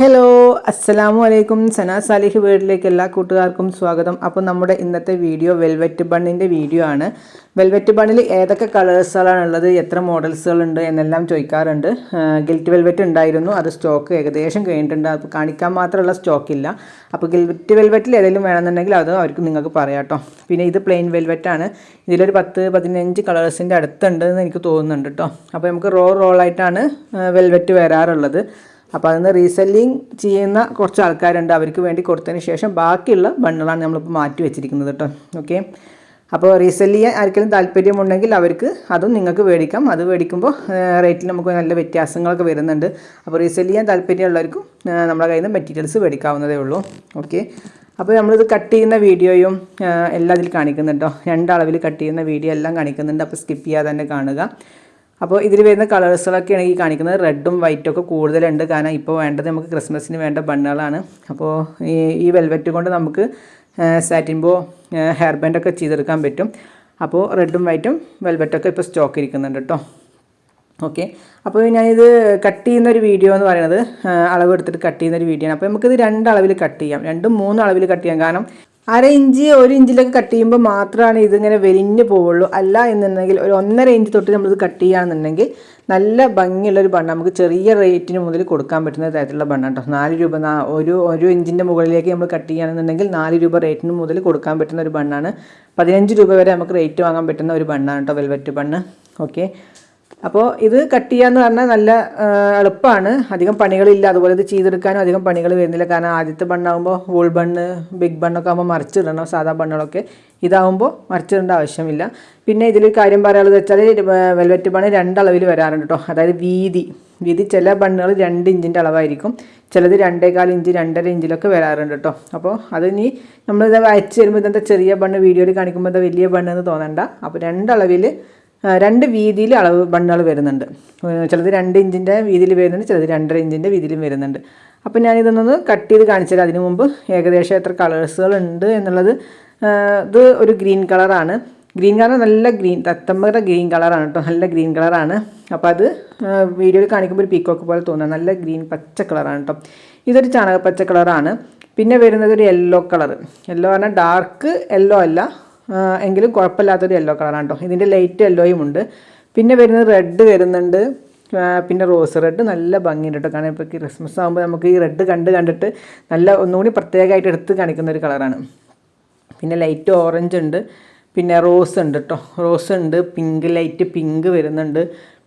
Hello അസ്സലാമു അലൈക്കും സന Salih വീട്ടിലേക്ക് എല്ലാ കൂട്ടുകാർക്കും സ്വാഗതം. അപ്പോൾ നമ്മുടെ ഇന്നത്തെ വീഡിയോ വെൽവെറ്റ് ബണ്ണിന്റെ വീഡിയോ ആണ്. വെൽവെറ്റ് ബണ്ണിൽ ഏതൊക്കെ കളേഴ്സുകളാണ് ഉള്ളത്? എത്ര മോഡൽസുകളുണ്ട് എന്നെല്ലാം ചോദിക്കാറുണ്ട്. ഗിൽറ്റ് വെൽവെറ്റ് ഉണ്ടായിരുന്നു. അത് സ്റ്റോക്ക് ഏകദേശം കഴിഞ്ഞിട്ടുണ്ട്. അത് കാണിക്കാൻ മാത്രമുള്ള സ്റ്റോക്ക് ഇല്ല. അപ്പോൾ ഗിൽറ്റ് വെൽവെറ്റിൽ ഏതെങ്കിലും വേണമെന്നുണ്ടെങ്കിൽ അത് അവർക്ക് നിങ്ങൾക്ക് പറയാം കേട്ടോ പിന്നെ ഇത് പ്ലെയിൻ വെൽവെറ്റാണ് ഇതിലൊരു പത്ത് പതിനഞ്ച് കളേഴ്സിന്റെ അടുത്തുണ്ടെന്ന് എനിക്ക് തോന്നുന്നുണ്ട് കേട്ടോ അപ്പോൾ നമുക്ക് റോ റോളായിട്ടാണ് വെൽവെറ്റ് വരാറുള്ളത്. അപ്പോൾ അതിന് റീസെല്ലിങ് ചെയ്യുന്ന കുറച്ച് ആൾക്കാരുണ്ട് അവർക്ക് വേണ്ടി കൊടുത്തതിന് ശേഷം ബാക്കിയുള്ള ബണ്ണുകളാണ് നമ്മളിപ്പോൾ മാറ്റി വെച്ചിരിക്കുന്നത് കേട്ടോ ഓക്കെ? അപ്പോൾ റീസെൽ ചെയ്യാൻ ആർക്കെങ്കിലും താല്പര്യമുണ്ടെങ്കിൽ അവർക്ക് അതും നിങ്ങൾക്ക് മേടിക്കാം അത് മേടിക്കുമ്പോൾ റേറ്റിൽ നമുക്ക് നല്ല വ്യത്യാസങ്ങളൊക്കെ വരുന്നുണ്ട്. അപ്പോൾ റീസെൽ ചെയ്യാൻ താല്പര്യമുള്ളവർക്കും നമ്മുടെ കയ്യിൽ നിന്ന് മെറ്റീരിയൽസ് മേടിക്കാവുന്നതേ ഉള്ളൂ. ഓക്കെ? അപ്പോൾ നമ്മളിത് കട്ട് ചെയ്യുന്ന വീഡിയോയും എല്ലാം ഇതിൽ കാണിക്കുന്നുണ്ടോ രണ്ടളവിൽ കട്ട് ചെയ്യുന്ന വീഡിയോ എല്ലാം കാണിക്കുന്നുണ്ട്. അപ്പോൾ സ്കിപ്പ് ചെയ്യാതെ തന്നെ കാണുക. അപ്പോൾ ഇതിൽ വരുന്ന കളേഴ്സുകളൊക്കെയാണ് ഈ കാണിക്കുന്നത് റെഡും വൈറ്റും ഒക്കെ കൂടുതലുണ്ട്. കാരണം ഇപ്പോൾ വേണ്ടത് നമുക്ക് ക്രിസ്മസിന് വേണ്ട ബണ്ണുകളാണ്. അപ്പോൾ ഈ ഈ വെൽവെറ്റ് കൊണ്ട് നമുക്ക് സാറ്റിൻബോ ഹെയർ ബാൻഡൊക്കെ ചെയ്തെടുക്കാൻ പറ്റും. അപ്പോൾ റെഡും വൈറ്റും വെൽവെറ്റൊക്കെ ഇപ്പോൾ സ്റ്റോക്ക് ഇരിക്കുന്നുണ്ട് കേട്ടോ. ഓക്കെ അപ്പോൾ ഞാനിത് കട്ട് ചെയ്യുന്ന ഒരു വീഡിയോ എന്ന് പറയുന്നത് ആ, അളവ് എടുത്തിട്ട് കട്ട് ചെയ്യുന്ന ഒരു വീഡിയോ ആണ്. അപ്പോൾ നമുക്കിത് രണ്ട് അളവിൽ കട്ട് ചെയ്യാം. രണ്ടും മൂന്നും അളവിൽ കട്ട് ചെയ്യാം. കാരണം അര ഇഞ്ച് ഒരു ഇഞ്ചിലൊക്കെ കട്ട് ചെയ്യുമ്പോൾ മാത്രമാണ് ഇതിങ്ങനെ വെരിഞ്ഞ് പോവുള്ളൂ. അല്ല എന്നുണ്ടെങ്കിൽ ഒരു ഒന്നര ഇഞ്ച് തൊട്ട് നമ്മളിത് കട്ട് ചെയ്യുകയാണെന്നുണ്ടെങ്കിൽ നല്ല ഭംഗിയുള്ളൊരു ബണ്ണ. നമുക്ക് ചെറിയ റേറ്റിന് മുതൽ കൊടുക്കാൻ പറ്റുന്ന തരത്തിലുള്ള ബണ്ണ കേട്ടോ നാല് രൂപ ഒരു ഒരു ഇഞ്ചിന്റെ മുകളിലേക്ക് നമ്മൾ കട്ട് ചെയ്യുകയാണെന്നുണ്ടെങ്കിൽ നാല് രൂപ റേറ്റിന് മുതൽ കൊടുക്കാൻ പറ്റുന്ന ഒരു ബണ്ണാണ്. പതിനഞ്ച് രൂപ വരെ നമുക്ക് റേറ്റ് വാങ്ങാൻ പറ്റുന്ന ഒരു ബണ്ണാണ് കേട്ടോ വെൽവെറ്റ് ബണ്ണ്. ഓക്കെ അപ്പോൾ ഇത് കട്ട് ചെയ്യാന്ന് പറഞ്ഞാൽ നല്ല എളുപ്പമാണ് അധികം പണികളില്ല. അതുപോലെ ഇത് ചെയ്തെടുക്കാനും അധികം പണികൾ വരുന്നില്ല. കാരണം ആദ്യത്തെ ബണ്ണാകുമ്പോൾ വൂൾ ബണ്ണ് ബിഗ് ബണ്ണൊക്കെ ആകുമ്പോൾ മറിച്ചിടണം. സാധാ ബണ്ണുകളൊക്കെ. ഇതാകുമ്പോൾ മറിച്ചിടേണ്ട ആവശ്യമില്ല. പിന്നെ ഇതിലൊരു കാര്യം പറയാനുള്ളത് വെച്ചാൽ വെൽവെറ്റ് ബണ്ണ് രണ്ടളവിൽ വരാറുണ്ട് കേട്ടോ അതായത് വീതി. വീതി ചില ബണ്ണുകൾ രണ്ട് ഇഞ്ചിന്റെ അളവായിരിക്കും. ചിലത് രണ്ടേകാൽ ഇഞ്ച് രണ്ടര ഇഞ്ചിലൊക്കെ വരാറുണ്ട് കേട്ടോ അപ്പോൾ അത് ഇനി നമ്മളിത് അയച്ചു വരുമ്പോൾ ഇതെന്താ ചെറിയ ബണ്ണ്? വീഡിയോയിൽ കാണിക്കുമ്പോൾ എന്താ വലിയ ബണ്ണ് എന്ന് തോന്നണ്ട. അപ്പോൾ രണ്ടളവിൽ രണ്ട് വീതിയിൽ അളവ് ബണ്ണുകൾ വരുന്നുണ്ട്. ചിലത് രണ്ട് ഇഞ്ചിന്റെ വീതിയിൽ വരുന്നുണ്ട് ചിലത് രണ്ടര ഇഞ്ചിന്റെ വീതിയിലും വരുന്നുണ്ട്. അപ്പോൾ ഞാനിതൊന്നൊന്ന് കട്ട് ചെയ്ത് കാണിച്ചു തരാം. അതിന് മുമ്പ് ഏകദേശം എത്ര കളേഴ്സുകൾ ഉണ്ട് എന്നുള്ളത്. ഇത് ഒരു ഗ്രീൻ കളറാണ്. ഗ്രീൻ കളർ നല്ല ഗ്രീൻ തത്തമ്മയുടെ ഗ്രീൻ കളറാണ് കേട്ടോ. നല്ല ഗ്രീൻ കളറാണ്. അപ്പോൾ അത് വീഡിയോയിൽ കാണിക്കുമ്പോൾ ഒരു പീക്കോക്ക് പോലെ തോന്നുക നല്ല ഗ്രീൻ പച്ച കളറാണ് കേട്ടോ. ഇതൊരു ചാണക പച്ച കളറാണ്. പിന്നെ വരുന്നത് ഒരു യെല്ലോ കളർ യെല്ലോ പറഞ്ഞാൽ ഡാർക്ക് യെല്ലോ അല്ല എങ്കിലും കുഴപ്പമില്ലാത്തൊരു യെല്ലോ കളറാണ് കേട്ടോ ഇതിന്റെ ലൈറ്റ് യെല്ലോയും ഉണ്ട്. പിന്നെ വരുന്നത് റെഡ് വരുന്നുണ്ട്. പിന്നെ റോസ് റെഡ് നല്ല ഭംഗിയുണ്ട് കേട്ടോ കാരണം ഇപ്പോൾ ക്രിസ്മസ് ആകുമ്പോൾ നമുക്ക് ഈ റെഡ് കണ്ട് കണ്ടിട്ട് നല്ല ഒന്നുകൂടി പ്രത്യേകമായിട്ട് എടുത്ത് കാണിക്കുന്ന ഒരു കളറാണ് പിന്നെ ലൈറ്റ് ഓറഞ്ച് ഉണ്ട്. പിന്നെ റോസ് ഉണ്ട് കേട്ടോ. റോസ് ഉണ്ട് പിങ്ക് ലൈറ്റ് പിങ്ക് വരുന്നുണ്ട്.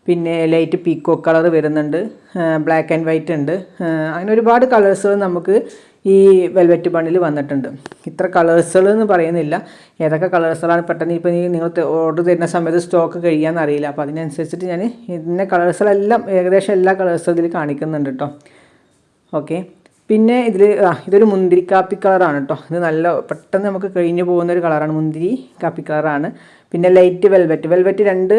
പിന്നെ ലൈറ്റ് പീക്കോ കളർ വരുന്നുണ്ട്. ബ്ലാക്ക് ആൻഡ് വൈറ്റ് ഉണ്ട്. അങ്ങനെ ഒരുപാട് കളേഴ്സുകൾ നമുക്ക് ഈ വെൽവെറ്റ് ബണ്ണിൽ വന്നിട്ടുണ്ട്. ഇത്ര കളേഴ്സുകൾ എന്ന് പറയുന്നില്ല. ഏതൊക്കെ കളേഴ്സുകളാണ് പെട്ടെന്ന് ഇപ്പോൾ നിങ്ങൾ ഓർഡർ തരുന്ന സമയത്ത് സ്റ്റോക്ക് കഴിയാന്ന് അറിയില്ല. അപ്പോൾ അതിനനുസരിച്ചിട്ട് ഞാൻ ഇതിന്റെ കളേഴ്സുകളെല്ലാം ഏകദേശം എല്ലാ കളേഴ്സും ഇതിൽ കാണിക്കുന്നുണ്ട് കേട്ടോ ഓക്കെ. പിന്നെ ഇതിൽ ആ ഇതൊരു മുന്തിരി കാപ്പി കളറാണ് കേട്ടോ ഇത് നല്ല പെട്ടെന്ന് നമുക്ക് കഴിഞ്ഞു പോകുന്ന ഒരു കളറാണ് മുന്തിരി കാപ്പി കളറാണ് പിന്നെ ലൈറ്റ് വെൽവെറ്റ് വെൽവെറ്റ് രണ്ട്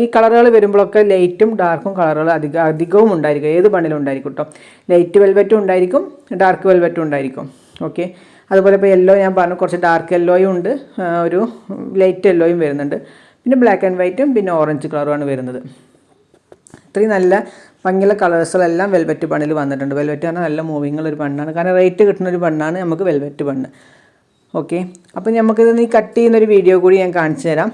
ഈ കളറുകൾ വരുമ്പോഴൊക്കെ ലൈറ്റും ഡാർക്കും കളറുകൾ അധിക അധികവും ഉണ്ടായിരിക്കും. ഏത് ബണ്ണിലും ഉണ്ടായിരിക്കും കേട്ടോ ലൈറ്റ് വെൽവെറ്റും ഉണ്ടായിരിക്കും ഡാർക്ക് വെൽവെറ്റും ഉണ്ടായിരിക്കും. ഓക്കെ അതുപോലെ ഇപ്പോൾ യെല്ലോ ഞാൻ പറഞ്ഞു കുറച്ച് ഡാർക്ക് യെല്ലോയും ഉണ്ട്. ഒരു ലൈറ്റ് യെല്ലോയും വരുന്നുണ്ട്. പിന്നെ ബ്ലാക്ക് ആൻഡ് വൈറ്റും പിന്നെ ഓറഞ്ച് കളറുമാണ് വരുന്നത്. ഇത്രയും നല്ല ഭംഗിയുള്ള കളേഴ്സുകളെല്ലാം വെൽവെറ്റ് ബണ്ണിൽ വന്നിട്ടുണ്ട്. വെൽവെറ്റ് പറഞ്ഞാൽ നല്ല മൂവിങ് ഉള്ള ഒരു ബണ്ണാണ് കാരണം റേറ്റ് കിട്ടുന്ന ഒരു ബണ്ണാണ് നമുക്ക് വെൽവെറ്റ് ബണ്ണ് ഓക്കെ. അപ്പോൾ നമുക്കിത് നീ കട്ട് ചെയ്യുന്നൊരു വീഡിയോ കൂടി ഞാൻ കാണിച്ചു തരാം.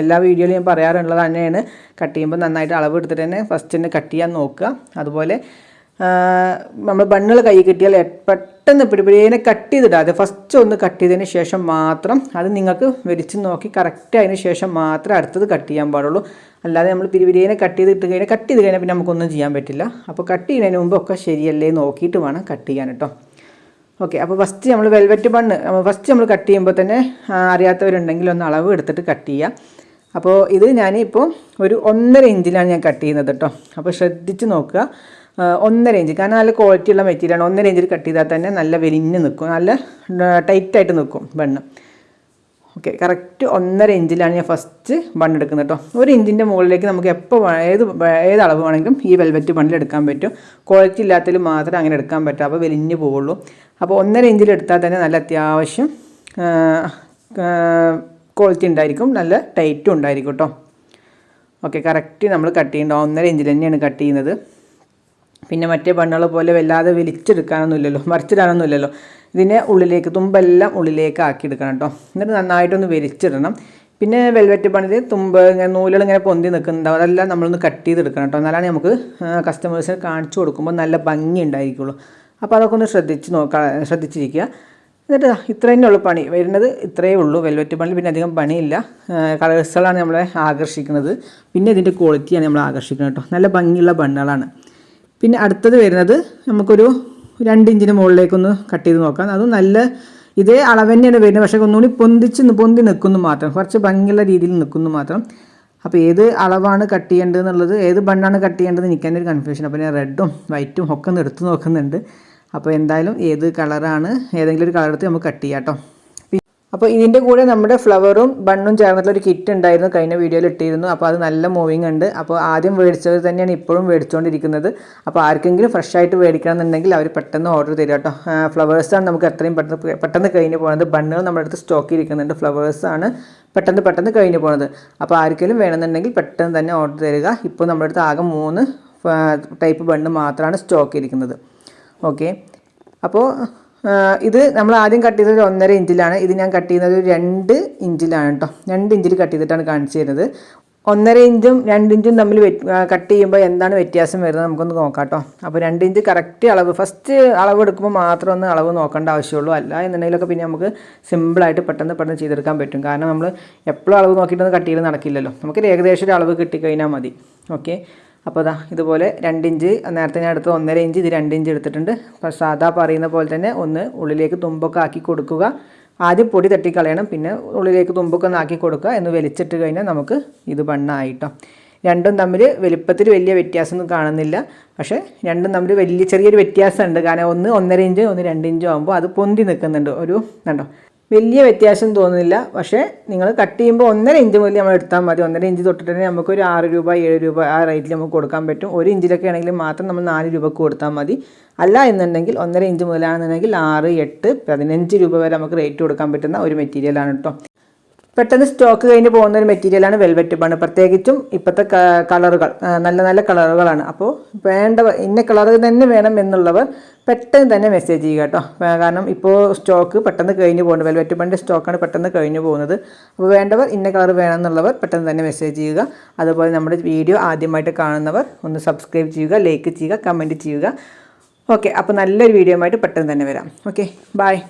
എല്ലാ വീഡിയോയിലും ഞാൻ പറയാറുള്ളത് തന്നെയാണ്. കട്ട് ചെയ്യുമ്പോൾ നന്നായിട്ട് അളവ് എടുത്തിട്ട് തന്നെ ഫസ്റ്റ് തന്നെ കട്ട് ചെയ്യാൻ നോക്കുക. അതുപോലെ നമ്മൾ ബണ്ണുകൾ കൈ കിട്ടിയാൽ പെട്ടെന്ന് പിടിപിടിയെ കട്ട് ചെയ്തിടാതെ ഫസ്റ്റ് ഒന്ന് കട്ട് ചെയ്തതിന് ശേഷം മാത്രം അത് നിങ്ങൾക്ക് വരിച്ച് നോക്കി കറക്റ്റ് അതിന് ശേഷം മാത്രം അടുത്തത് കട്ട് ചെയ്യാൻ പാടുള്ളൂ. അല്ലാതെ നമ്മൾ പിരിപിരിയെ കട്ട് ചെയ്തിട്ട് കഴിഞ്ഞാൽ കട്ട് ചെയ്ത് കഴിഞ്ഞാൽ പിന്നെ നമുക്കൊന്നും ചെയ്യാൻ പറ്റില്ല. അപ്പോൾ കട്ട് ചെയ്യുന്നതിന് മുമ്പൊക്കെ ശരിയല്ലേ നോക്കിയിട്ട് വേണം കട്ട് ചെയ്യാൻ കേട്ടോ. ഓക്കെ അപ്പോൾ ഫസ്റ്റ് നമ്മൾ വെൽവെറ്റ് ബണ്ണ് ഫസ്റ്റ് നമ്മൾ കട്ട് ചെയ്യുമ്പോൾ തന്നെ അറിയാത്തവരുണ്ടെങ്കിൽ ഒന്ന് അളവ് എടുത്തിട്ട് കട്ട് ചെയ്യുക അപ്പോൾ ഇത് ഞാനിപ്പോൾ ഒരു ഒന്നര ഇഞ്ചിലാണ് ഞാൻ കട്ട് ചെയ്യുന്നത് കേട്ടോ അപ്പോൾ ശ്രദ്ധിച്ച് നോക്കുക. ഒന്നര ഇഞ്ച് കാരണം നല്ല ക്വാളിറ്റി ഉള്ള മെറ്റീരിയലാണ് ഒന്നര ഇഞ്ചിൽ കട്ട് ചെയ്താൽ തന്നെ നല്ല വെലിഞ്ഞ് നിൽക്കും നല്ല ടൈറ്റായിട്ട് നിൽക്കും ബണ്ണ്. ഓക്കെ കറക്റ്റ് ഒന്നര ഇഞ്ചിലാണ് ഞാൻ ഫസ്റ്റ് ബണ്ണ് എടുക്കുന്നത് കേട്ടോ ഒരു ഇഞ്ചിന്റെ മുകളിലേക്ക് നമുക്ക് എപ്പോൾ ഏത് ഏത് അളവ് വേണമെങ്കിലും ഈ വെൽവെറ്റ് ബണ്ണിലെടുക്കാൻ പറ്റും. ക്വാളിറ്റി ഇല്ലാത്തതിൽ മാത്രമേ അങ്ങനെ എടുക്കാൻ പറ്റൂ അപ്പോൾ വെലിഞ്ഞ് പോവുള്ളൂ. അപ്പോൾ ഒന്നര ഇഞ്ചിൽ എടുത്താൽ തന്നെ നല്ല അത്യാവശ്യം ക്വാളിറ്റി ഉണ്ടായിരിക്കും നല്ല ടൈറ്റും ഉണ്ടായിരിക്കും കേട്ടോ ഓക്കെ കറക്റ്റ് നമ്മൾ കട്ട് ചെയ്യേണ്ട ഒന്നര ഇഞ്ചിൽ തന്നെയാണ് കട്ട് ചെയ്യുന്നത്. പിന്നെ മറ്റേ ബണ്ണുകൾ പോലെ വല്ലാതെ വലിച്ചെടുക്കാനൊന്നുമില്ലല്ലോ മറിച്ചിടാനൊന്നുമില്ലല്ലോ. ഇതിനെ ഉള്ളിലേക്ക് തുമ്പെല്ലാം ഉള്ളിലേക്ക് ആക്കി എടുക്കണം കേട്ടോ. എന്നിട്ട് നന്നായിട്ടൊന്ന് വലിച്ചിടണം. പിന്നെ വെൽവെറ്റ് പണിത് തുമ്പ് ഇങ്ങനെ നൂലുകൾ ഇങ്ങനെ പൊന്തി നിൽക്കുന്നുണ്ടാവും അതെല്ലാം നമ്മളൊന്ന് കട്ട് ചെയ്തെടുക്കണം കേട്ടോ. എന്നാലാണ് നമുക്ക് കസ്റ്റമേഴ്സിന് കാണിച്ചു കൊടുക്കുമ്പോൾ നല്ല ഭംഗി ഉണ്ടായിരിക്കുള്ളൂ. അപ്പോൾ അതൊക്കെ ഒന്ന് ശ്രദ്ധിച്ച് നോക്കാം ശ്രദ്ധിച്ചിരിക്കുക. എന്നിട്ട് ഇത്ര ഉള്ളൂ പണി. വരുന്നത് ഇത്രയേ ഉള്ളൂ വെൽവെറ്റ് പണി പിന്നെ അധികം പണിയില്ല. കളേഴ്സുകളാണ് നമ്മളെ ആകർഷിക്കുന്നത്. പിന്നെ ഇതിന്റെ ക്വാളിറ്റിയാണ് നമ്മൾ ആകർഷിക്കുന്നത് കേട്ടോ. നല്ല ഭംഗിയുള്ള ബണ്ണുകളാണ്. പിന്നെ അടുത്തത് വരുന്നത് നമുക്കൊരു രണ്ട് ഇഞ്ചിന് മുകളിലേക്കൊന്ന് കട്ട് ചെയ്ത് നോക്കാം. അതും നല്ല ഇതേ അളവ് തന്നെയാണ് വരുന്നത്. പക്ഷേ ഒന്നുകൂടി പൊന്തിച്ച് പൊന്തി നിൽക്കുന്നു മാത്രം. കുറച്ച് ഭംഗിയുള്ള രീതിയിൽ നിൽക്കുന്നു മാത്രം. അപ്പോൾ ഏത് അളവാണ് കട്ട് ചെയ്യേണ്ടത് എന്നുള്ളത് ഏത് ബണ്ണാണ് കട്ട് ചെയ്യേണ്ടത് എനിക്ക് തന്നെ ഒരു കൺഫ്യൂഷൻ അപ്പോൾ ഞാൻ റെഡും വൈറ്റും ഒക്കെ ഒന്ന് എടുത്ത് നോക്കുന്നുണ്ട്. അപ്പോൾ എന്തായാലും ഏത് കളറാണ് ഏതെങ്കിലും ഒരു കളർ എടുത്ത് നമുക്ക് കട്ട് ചെയ്യാം കേട്ടോ. അപ്പോൾ ഇതിന്റെ കൂടെ നമ്മുടെ ഫ്ലവറും ബണ്ണും ചേർന്നിട്ടുള്ള ഒരു കിറ്റ് ഉണ്ടായിരുന്നു കഴിഞ്ഞ വീഡിയോയിൽ ഇട്ടിരുന്നു. അപ്പോൾ അത് നല്ല മൂവിങ് ഉണ്ട്. അപ്പോൾ ആദ്യം മേടിച്ചത് തന്നെയാണ് ഇപ്പോഴും മേടിച്ചുകൊണ്ടിരിക്കുന്നത് അപ്പോൾ ആർക്കെങ്കിലും ഫ്രഷ് ആയിട്ട് മേടിക്കണം എന്നുണ്ടെങ്കിൽ അവർ പെട്ടെന്ന് ഓർഡർ തരും കേട്ടോ. ഫ്ലവേഴ്സാണ് നമുക്ക് എത്രയും പെട്ടെന്ന് പെട്ടെന്ന് കഴിഞ്ഞ് പോകുന്നത് ബണ്ണുകൾ നമ്മുടെ അടുത്ത് സ്റ്റോക്ക് ഇരിക്കുന്നുണ്ട്. ഫ്ലവേഴ്സാണ് പെട്ടെന്ന് പെട്ടെന്ന് കഴിഞ്ഞ് പോകുന്നത് അപ്പോൾ ആർക്കെങ്കിലും വേണമെന്നുണ്ടെങ്കിൽ പെട്ടെന്ന് തന്നെ ഓർഡർ തരിക. ഇപ്പോൾ നമ്മുടെ അടുത്ത് ആകെ മൂന്ന് ടൈപ്പ് ബണ്ണ് മാത്രമാണ് സ്റ്റോക്ക് ഇരിക്കുന്നത്. ഓക്കെ അപ്പോൾ ഇത് നമ്മൾ ആദ്യം കട്ട് ചെയ്തത് ഒന്നര ഇഞ്ചിലാണ്. ഇത് ഞാൻ കട്ട് ചെയ്യുന്നത് രണ്ട് ഇഞ്ചിലാണ് കേട്ടോ രണ്ട് ഇഞ്ചിൽ കട്ട് ചെയ്തിട്ടാണ് കാണിച്ചു തരുന്നത്. ഒന്നര ഇഞ്ചും രണ്ട് ഇഞ്ചും തമ്മിൽ കട്ട് ചെയ്യുമ്പോൾ എന്താണ് വ്യത്യാസം വരുന്നത് നമുക്കൊന്ന് നോക്കാം കേട്ടോ അപ്പോൾ രണ്ട് ഇഞ്ച് കറക്റ്റ് അളവ് ഫസ്റ്റ് അളവ് എടുക്കുമ്പോൾ മാത്രം ഒന്ന് അളവ് നോക്കേണ്ട ആവശ്യമുള്ളൂ. അല്ല എന്നുണ്ടെങ്കിലൊക്കെ പിന്നെ നമുക്ക് സിമ്പിളായിട്ട് പെട്ടെന്ന് പെട്ടെന്ന് ചെയ്തെടുക്കാൻ പറ്റും. കാരണം നമ്മൾ എപ്പോഴും അളവ് നോക്കിയിട്ടൊന്നും കട്ട് ചെയ്ത് നടക്കില്ലല്ലോ. നമുക്ക് ഏകദേശം ഒരു അളവ് കിട്ടിക്കഴിഞ്ഞാൽ മതി. ഓക്കെ അപ്പോൾ അതാ ഇതുപോലെ രണ്ടിഞ്ച് നേരത്തെ ഞാൻ എടുത്ത് ഒന്നര ഇഞ്ച് ഇത് രണ്ടിഞ്ച് എടുത്തിട്ടുണ്ട്. അപ്പോൾ സാധാ പറയുന്ന പോലെ തന്നെ ഒന്ന് ഉള്ളിലേക്ക് തുമ്പൊക്കെ ആക്കി കൊടുക്കുക. ആദ്യം പൊടി തട്ടിക്കളയണം പിന്നെ ഉള്ളിലേക്ക് തുമ്പൊക്കെ ഒന്ന് ആക്കി കൊടുക്കുക എന്ന് വലിച്ചിട്ട് കഴിഞ്ഞാൽ നമുക്ക് ഇത് ബണ്ണായിട്ടോ രണ്ടും തമ്മിൽ വലിപ്പത്തിൽ വലിയ വ്യത്യാസമൊന്നും കാണുന്നില്ല. പക്ഷേ രണ്ടും തമ്മിൽ വലിയ ചെറിയൊരു വ്യത്യാസമുണ്ട്. കാരണം ഒന്ന് ഒന്നര ഇഞ്ച് ഒന്ന് രണ്ട് ഇഞ്ചോ ആകുമ്പോൾ അത് പൊന്തി നിൽക്കുന്നുണ്ട്. ഒരു കണ്ടോ? വലിയ വ്യത്യാസം തോന്നുന്നില്ല. പക്ഷേ നിങ്ങൾ കട്ട് ചെയ്യുമ്പോൾ ഒന്നര ഇഞ്ച് മുതൽ നമ്മൾ എടുത്താൽ മതി. ഒന്നര ഇഞ്ച് തൊട്ടിട്ട് തന്നെ നമുക്ക് ഒരു ആറ് രൂപ ഏഴ് രൂപ ആ റേറ്റിൽ നമുക്ക് കൊടുക്കാൻ പറ്റും. ഒരു ഇഞ്ചിലൊക്കെ ആണെങ്കിൽ മാത്രം നമ്മൾ നാല് രൂപക്ക് കൊടുത്താൽ മതി. അല്ല എന്നുണ്ടെങ്കിൽ ഒന്നര ഇഞ്ച് മുതലാണെന്നുണ്ടെങ്കിൽ ആറ് എട്ട് പതിനഞ്ച് രൂപ വരെ നമുക്ക് റേറ്റ് കൊടുക്കാൻ പറ്റുന്ന ഒരു മെറ്റീരിയലാണ് കേട്ടോ പെട്ടെന്ന് സ്റ്റോക്ക് കഴിഞ്ഞ് പോകുന്ന ഒരു മെറ്റീരിയലാണ് വെൽവെറ്റ് ബണ്ണ് പ്രത്യേകിച്ചും ഇപ്പോഴത്തെ കളറുകൾ നല്ല നല്ല കളറുകളാണ് അപ്പോൾ വേണ്ട ഇന്ന കളർ തന്നെ വേണം എന്നുള്ളവർ പെട്ടെന്ന് തന്നെ മെസ്സേജ് ചെയ്യുക കേട്ടോ. കാരണം ഇപ്പോൾ സ്റ്റോക്ക് പെട്ടെന്ന് കഴിഞ്ഞ് പോകുന്നത് വെൽവെറ്റ് ബണ്ണിന്റെ സ്റ്റോക്കാണ് പെട്ടെന്ന് കഴിഞ്ഞ് പോകുന്നത്. അപ്പോൾ വേണ്ടവർ ഇന്ന കളർ വേണം എന്നുള്ളവർ പെട്ടെന്ന് തന്നെ മെസ്സേജ് ചെയ്യുക. അതുപോലെ നമ്മുടെ വീഡിയോ ആദ്യമായിട്ട് കാണുന്നവർ ഒന്ന് സബ്സ്ക്രൈബ് ചെയ്യുക ലൈക്ക് ചെയ്യുക കമന്റ് ചെയ്യുക. ഓക്കെ അപ്പോൾ നല്ലൊരു വീഡിയോ ആയിട്ട് പെട്ടെന്ന് തന്നെ വരാം. Okay bye